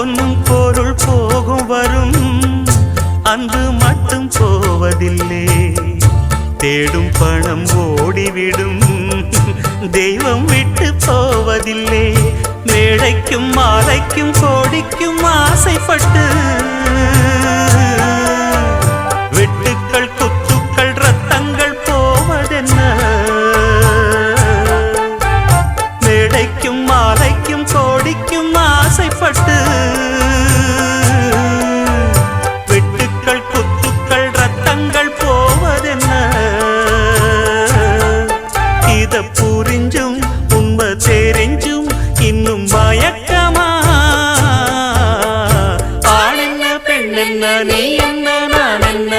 பொன்னும் பொருள் போகும் வரும். அன்பு மட்டும் போவதில்லை. தேடும் பணம் ஓடிவிடும். தெய்வம் விட்டு போவதில்லை. மேடைக்கும் மாலைக்கும் கோடிக்கும் ஆசைப்பட்டு. வெட்டுக்கள் குத்துக்கள் ரத்தங்கள் போவதென்ன? மேடைக்கும் மாலைக்கும் கோடிக்கும் ஆசைப்பட்டு. இத புரிஞ்சும் உண்மை தெரிஞ்சும் இன்னும் மயக்கமா ஆள் என்ன பெண் என்ன நீ என்ன நான் என்ன